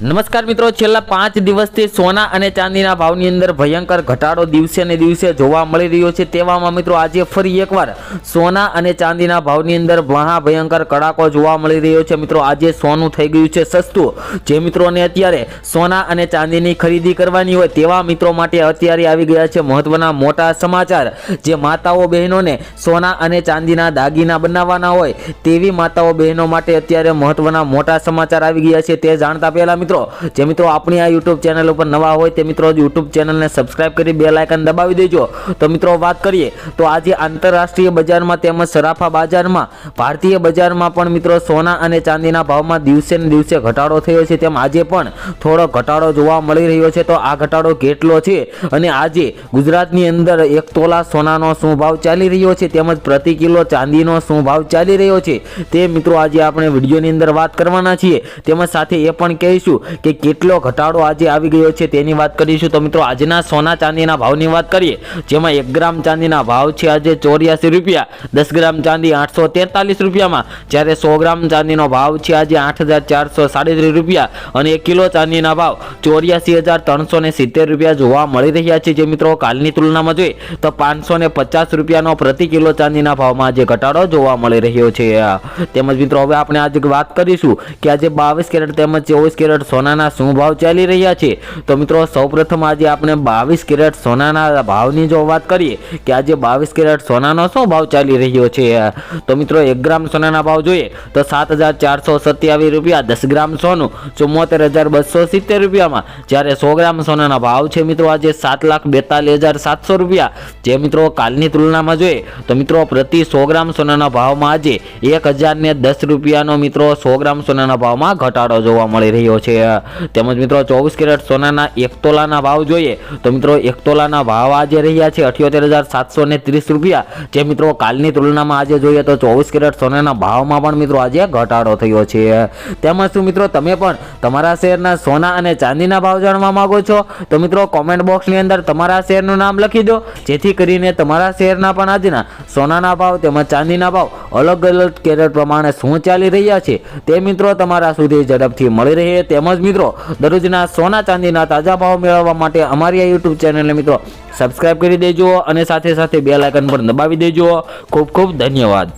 નમસ્કાર મિત્રો, છેલ્લા પાંચ દિવસથી સોના અને ચાંદીના ભાવની અંદર ભયંકર ઘટાડો દિવસે ને દિવસે જોવા મળી રહ્યો છે. તેવામાં મિત્રો, આજે ફરી એકવાર સોના અને ચાંદીના ભાવની અંદર મહાભયંકર કડાકો જોવા મળી રહ્યો છે. મિત્રો, આજે સોનું થઈ ગયું છે સસ્તું. જે મિત્રોને અત્યારે સોના અને ચાંદીની ખરીદી કરવાની હોય તેવા મિત્રો માટે અત્યારે આવી ગયા છે મહત્વના મોટા સમાચાર. જે માતાઓ બહેનોને સોના અને ચાંદીના દાગીના બનાવવાના હોય તેવી માતાઓ બહેનો માટે અત્યારે મહત્વના મોટા સમાચાર આવી ગયા છે. તે જાણતા પહેલા મિત્રો, જે મિત્રો આપણી આ યુટ્યુબ ચેનલ ઉપર નવા હોય તે મિત્રો યુટ્યુબ ચેનલને સબસ્ક્રાઇબ કરી બે લાયકન દબાવી દેજો. તો મિત્રો વાત કરીએ, તો આજે આંતરરાષ્ટ્રીય બજારમાં તેમજ સરાફા બજારમાં, ભારતીય બજારમાં પણ મિત્રો સોના અને ચાંદીના ભાવમાં દિવસે ને દિવસે ઘટાડો થયો છે. તેમ આજે પણ થોડો ઘટાડો જોવા મળી રહ્યો છે. તો આ ઘટાડો કેટલો છે? અને આજે ગુજરાતની અંદર એક તોલા સોનાનો શું ભાવ ચાલી રહ્યો છે? તેમજ પ્રતિ કિલો ચાંદીનો શું ભાવ ચાલી રહ્યો છે? તે મિત્રો આજે આપણે વિડીયોની અંદર વાત કરવાના છીએ. તેમજ સાથે એ પણ કહીશું કે કેટલો ઘટાડો આજે આવી ગયો છે તેની વાત કરીશું. તો મિત્રો, આજના સોના ચાંદીના ભાવની વાત કરીએ, જેમાં એક ગ્રામ ચાંદીના ભાવ છે આજે ચોર્યાસી રૂપિયા, દસ ગ્રામ ચાંદી આઠસો તેતાલીસ રૂપિયામાં, જ્યારે સો ગ્રામ ચાંદીનો ભાવ છે આજે આઠ હજાર ચારસો સાડત્રીસ રૂપિયા અને એક કિલો ચાંદીના ભાવ ચોર્યાસી હજાર ત્રણસો ને સિત્તેર રૂપિયા જોવા મળી રહ્યા છે. જે મિત્રો, કાલની તુલનામાં જોઈએ, તો પાંચસો ને પચાસ રૂપિયાનો પ્રતિ કિલો ચાંદીના ભાવમાં આજે ઘટાડો જોવા મળી રહ્યો છે. તેમજ મિત્રો, હવે આપણે આજે વાત કરીશું કે આજે બાવીસ કેરેટ તેમજ ચોવીસ કેરેટ સોનાના શું ભાવ ચાલી રહ્યા છે? તો મિત્રો, સૌપ્રથમ આજે આપણે બાવીસ કેરેટ સોનાના ભાવની જો વાત કરીએ, કે આજે બાવીસ કેરેટ સોનાનો શું ભાવ ચાલી રહ્યો છે? તો મિત્રો, એક ગ્રામ સોનાના ભાવ જોઈએ, તો સાત હજાર ચારસો સત્યાવીસ રૂપિયા, દસ ગ્રામ સોનું, ચુમ્મોતેર હજાર બસો સિત્તેર રૂપિયામાં. જ્યારે સો ગ્રામ સોનાના ભાવ છે મિત્રો, આજે સાત લાખ બેતાલીસ હજાર સાતસો રૂપિયા. જે મિત્રો, કાલની તુલનામાં જોઈએ, તો મિત્રો, પ્રતિ સો ગ્રામ સોનાના ભાવમાં આજે એક હજારને દસ રૂપિયાનો મિત્રો, સો ગ્રામ સોનાના ભાવમાં ઘટાડો જોવા મળી રહ્યો છે. તેમજ મિત્રો ચોવીસ કેરેટ સોનાના એક તોલાના ભાવ જોઈએ, તો મિત્રો એક તોલાના ભાવ આજે રહ્યા છે અઠ્યોતેર હજાર સાતસો ને ત્રીસ રૂપિયા. જે મિત્રો કાલની તુલનામાં આજે જોઈએ તો ચોવીસ કેરેટ સોનાના ભાવમાં પણ મિત્રો આજે ઘટાડો થયો છે. તેમજ શું મિત્રો, તમે પણ તમારા શહેરના સોના અને ચાંદીના ભાવ જાણવા માંગો છો? તો મિત્રો કોમેન્ટ બોક્સની અંદર તમારા શહેરનું નામ લખી દો. જેથી કરીને તમારા શહેરના પણ આજના સોનાના ભાવ તેમજ ચાંદીના ભાવ અલગ અલગ કેરેટ પ્રમાણે શું ચાલી રહ્યા છે તે મિત્રો તમારા સુધી ઝડપથી મળી રહે. તેમજ મિત્રો, દરરોજના સોના ચાંદીના તાજા ભાવ મેળવવા માટે અમારી આ યુટ્યુબ ચેનલને મિત્રો સબસ્ક્રાઈબ કરી દેજો અને સાથે સાથે બે લાઇકન પણ દબાવી દેજો. ખૂબ ખૂબ ધન્યવાદ.